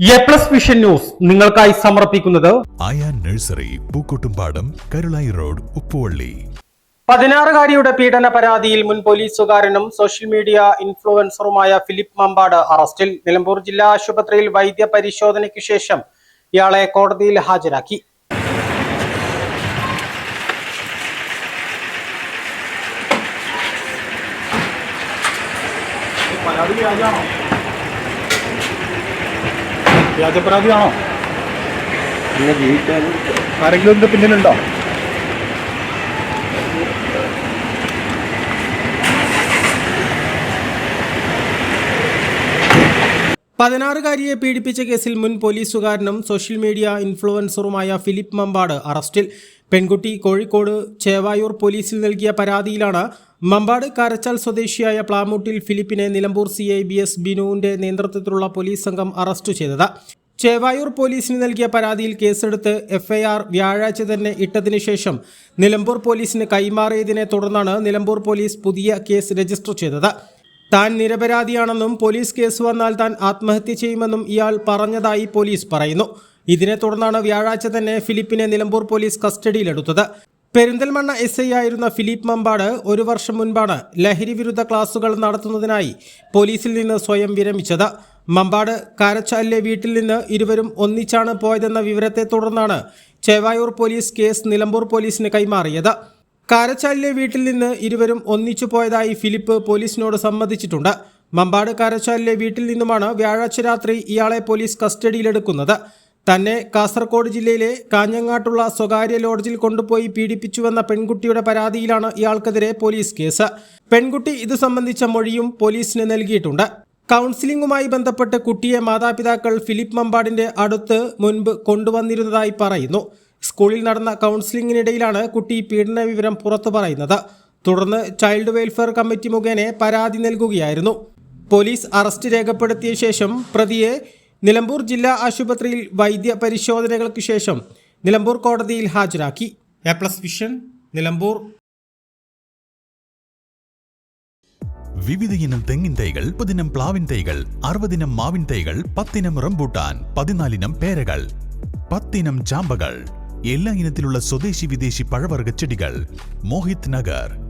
A plus vision news നിങ്ങൾക്കായി സമർപ്പിക്കുന്നത് Ayaan nursery Pookkottumpadam Karulai road Uppuvalli. പതിനാറുകാരിയുടെ പീഡന പരാതിയിൽ മുൻ പോലീസുകാരനും സോഷ്യൽ മീഡിയ ഇൻഫ്ലുവൻസറുമായ ഫിലിപ്പ് മമ്പാട് അറസ്റ്റിൽ നിലമ്പൂർ ജില്ലാ ആശുപത്രിയിൽ വൈദ്യ പരിശോധനയ്ക്ക് ശേഷം ഇയാളെ കോടതിയിൽ ഹാജരാക്കി. പരാതി വ്യാജാണോ വ്യാജ ജീവിക്കാൻ. ആരെങ്കിലും ഇതിന്റെ പിന്നിലുണ്ടോ? പതിനാറുകാരിയെ പീഡിപ്പിച്ച കേസിൽ മുൻ പോലീസുകാരനും സോഷ്യൽ മീഡിയ ഇൻഫ്ലുവൻസറുമായ ഫിലിപ്പ് മമ്പാട് അറസ്റ്റിൽ. പെൺകുട്ടി കോഴിക്കോട് ചേവായൂർ പോലീസിൽ നൽകിയ പരാതിയിലാണ് മമ്പാട് കാരച്ചാൽ സ്വദേശിയായ Plamoottil ഫിലിപ്പിനെ Nilambur C I B S ബിനുവിന്റെ നേതൃത്വത്തിലുള്ള പോലീസ് സംഘം അറസ്റ്റ് ചെയ്തത്. ചേവായൂർ പോലീസിന് നൽകിയ പരാതിയിൽ കേസെടുത്ത് എഫ്ഐആർ വ്യാഴാഴ്ച തന്നെ ഇട്ടതിനു ശേഷം നിലമ്പൂർ പോലീസിന് കൈമാറിയതിനെ തുടർന്നാണ് നിലമ്പൂർ പോലീസ് പുതിയ കേസ് രജിസ്റ്റർ ചെയ്തത്. താൻ നിരപരാധിയാണെന്നും പോലീസ് കേസ് വന്നാൽ താൻ ആത്മഹത്യ ചെയ്യുമെന്നും ഇയാൾ പറഞ്ഞതായി പോലീസ് പറയുന്നു. ഇതിനെ തുടർന്നാണ് വ്യാഴാഴ്ച തന്നെ ഫിലിപ്പിനെ നിലമ്പൂർ പോലീസ് കസ്റ്റഡിയിലെടുത്തത്. പെരിന്തൽമണ്ണ എസ് ഐ ആയിരുന്ന ഫിലിപ്പ് മമ്പാട് ഒരു വർഷം മുൻപാണ് ലഹരി വിരുദ്ധ ക്ലാസുകൾ നടത്തുന്നതിനായി പോലീസിൽ നിന്ന് സ്വയം വിരമിച്ചത്. മമ്പാട് കാരച്ചാലിലെ വീട്ടിൽ നിന്ന് ഇരുവരും ഒന്നിച്ചാണ് പോയതെന്ന വിവരത്തെ തുടർന്നാണ് ചേവായൂർ പോലീസ് കേസ് നിലമ്പൂർ പോലീസിന് കൈമാറിയത്. കാരച്ചാലിലെ വീട്ടിൽ നിന്ന് ഇരുവരും ഒന്നിച്ചു പോയതായി ഫിലിപ്പ് പോലീസിനോട് സമ്മതിച്ചിട്ടുണ്ട്. മമ്പാട് കാരച്ചാലിലെ വീട്ടിൽ നിന്നുമാണ് വ്യാഴാഴ്ച രാത്രി ഇയാളെ പോലീസ് കസ്റ്റഡിയിലെടുക്കുന്നത്. തന്നെ കാസർഗോഡ് ജില്ലയിലെ കാഞ്ഞങ്ങാട്ടുള്ള സ്വകാര്യ ലോഡ്ജിൽ കൊണ്ടുപോയി പീഡിപ്പിച്ചുവെന്ന പെൺകുട്ടിയുടെ പരാതിയിലാണ് ഇയാൾക്കെതിരെ പോലീസ് കേസ്. പെൺകുട്ടി ഇത് സംബന്ധിച്ച മൊഴിയും പോലീസിന് നൽകിയിട്ടുണ്ട്. കൗൺസിലിംഗുമായി ബന്ധപ്പെട്ട് കുട്ടിയെ മാതാപിതാക്കൾ ഫിലിപ്പ് മമ്പാടിന്റെ അടുത്ത് മുൻപ് കൊണ്ടുവന്നിരുന്നതായി പറയുന്നു. സ്കൂളിൽ നടന്ന കൗൺസിലിംഗിനിടയിലാണ് കുട്ടി പീഡന വിവരം പുറത്തു പറയുന്നത്. തുടർന്ന് ചൈൽഡ് വെൽഫെയർ കമ്മിറ്റി മുഖേന പരാതി നൽകുകയായിരുന്നു. പോലീസ് അറസ്റ്റ് രേഖപ്പെടുത്തിയ ശേഷം പ്രതിയെ നിലമ്പൂർ ജില്ലാ ആശുപത്രിയിൽ വൈദ്യ പരിശോധനകൾക്ക് ശേഷം നിലമ്പൂർ കോടതിയിൽ ഹാജരാക്കി. A plus vision Nilambur. വിവിധയിനം തെങ്ങിൻ തൈകൾ മുപ്പതിനം പ്ലാവിൻ തൈകൾ അറുപതിനം മാവിൻ തൈകൾ പത്തിനം റംബൂട്ടാൻ പതിനാലിനം പേരകൾ പത്തിനം ചാമ്പകൾ എല്ലാ ഇനത്തിലുള്ള സ്വദേശി വിദേശി പഴവർഗ ചെടികൾ. മോഹിത് നഗർ.